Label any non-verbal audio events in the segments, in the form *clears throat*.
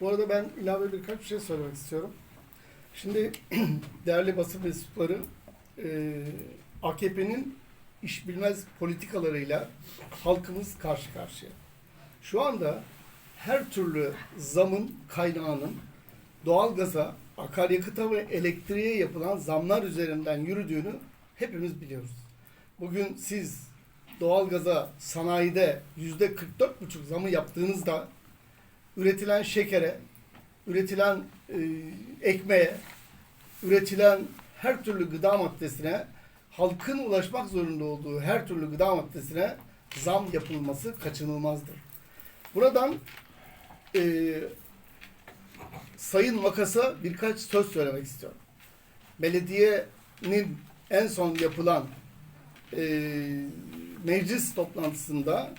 Bu arada ben ilave birkaç bir şey söylemek istiyorum. Şimdi *clears throat* değerli basın mensupları e, AKP'nin iş bilmez politikalarıyla halkımız karşı karşıya. Şu anda her türlü zamın kaynağının doğalgaza, akaryakıta ve elektriğe yapılan zamlar üzerinden yürüdüğünü hepimiz biliyoruz. Bugün siz doğalgaza sanayide yüzde 44,5 zamı yaptığınızda üretilen şekere, üretilen e, ekmeğe, üretilen her türlü gıda maddesine, halkın ulaşmak zorunda olduğu her türlü gıda maddesine zam yapılması kaçınılmazdır. Buradan e, Sayın Makas'a birkaç söz söylemek istiyorum. Belediyenin en son yapılan e, meclis toplantısında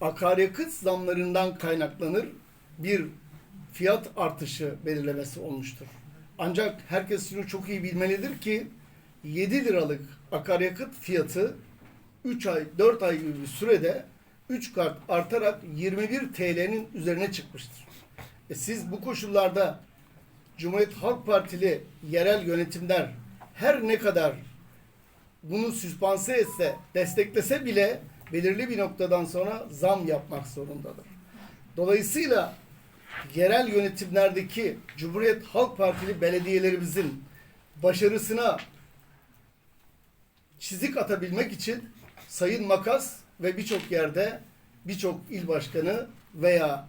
akaryakıt zamlarından kaynaklanır bir fiyat artışı belirlemesi olmuştur. Ancak herkes şunu çok iyi bilmelidir ki 7 liralık akaryakıt fiyatı 3 ay 4 ay gibi bir sürede 3 kat artarak 21 TL'nin üzerine çıkmıştır. E siz bu koşullarda Cumhuriyet Halk Partili yerel yönetimler her ne kadar bunu süspanse etse, desteklese bile belirli bir noktadan sonra zam yapmak zorundadır. Dolayısıyla yerel yönetimlerdeki Cumhuriyet Halk Partili belediyelerimizin başarısına çizik atabilmek için Sayın Makas ve birçok yerde birçok il başkanı veya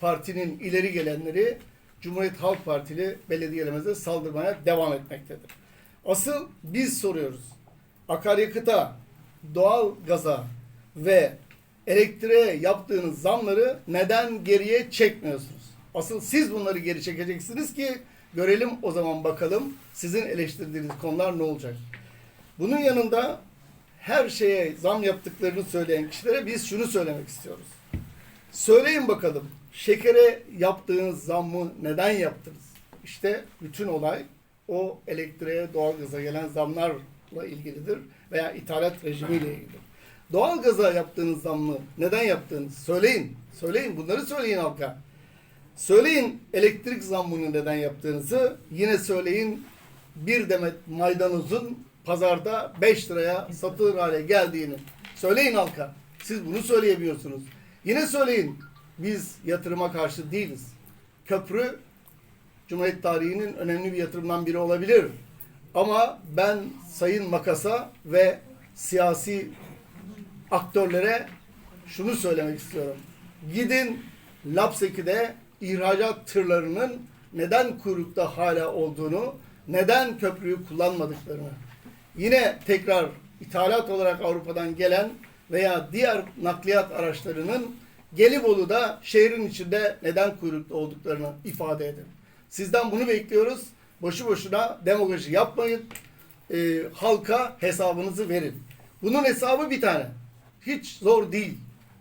partinin ileri gelenleri Cumhuriyet Halk Partili belediyelerimize saldırmaya devam etmektedir. Asıl biz soruyoruz. Akaryakıta, doğal gaza ve elektriğe yaptığınız zamları neden geriye çekmiyorsunuz? Asıl siz bunları geri çekeceksiniz ki görelim o zaman bakalım sizin eleştirdiğiniz konular ne olacak? Bunun yanında her şeye zam yaptıklarını söyleyen kişilere biz şunu söylemek istiyoruz. Söyleyin bakalım şekere yaptığınız zammı neden yaptınız? İşte bütün olay o elektriğe, doğalgaza gelen zamlarla ilgilidir veya ithalat rejimiyle ilgilidir. Doğalgaza yaptığınız zammı neden yaptığınız söyleyin. Söyleyin bunları söyleyin halka. Söyleyin elektrik zammını neden yaptığınızı. Yine söyleyin bir demet maydanozun pazarda 5 liraya satılır hale geldiğini. Söyleyin halka. Siz bunu söyleyemiyorsunuz. Yine söyleyin biz yatırıma karşı değiliz. Köprü Cumhuriyet tarihinin önemli bir yatırımdan biri olabilir. Ama ben Sayın Makas'a ve siyasi aktörlere şunu söylemek istiyorum. Gidin Lapseki'de ihracat tırlarının neden kuyrukta hala olduğunu, neden köprüyü kullanmadıklarını, yine tekrar ithalat olarak Avrupa'dan gelen veya diğer nakliyat araçlarının Gelibolu'da şehrin içinde neden kuyrukta olduklarını ifade edin. Sizden bunu bekliyoruz. Boşu boşuna demagoji yapmayın. Ee, halka hesabınızı verin. Bunun hesabı bir tane. Hiç zor değil.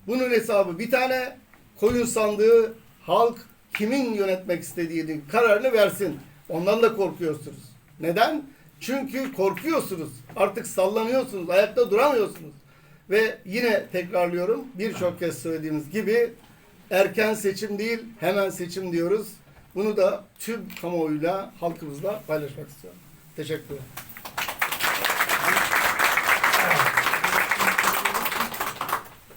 Bunun hesabı bir tane. Koyun sandığı halk kimin yönetmek istediğinin kararını versin. Ondan da korkuyorsunuz. Neden? Çünkü korkuyorsunuz. Artık sallanıyorsunuz. Ayakta duramıyorsunuz. Ve yine tekrarlıyorum birçok kez söylediğimiz gibi erken seçim değil hemen seçim diyoruz. Bunu da tüm kamuoyuyla halkımızla paylaşmak istiyorum. Teşekkür ederim.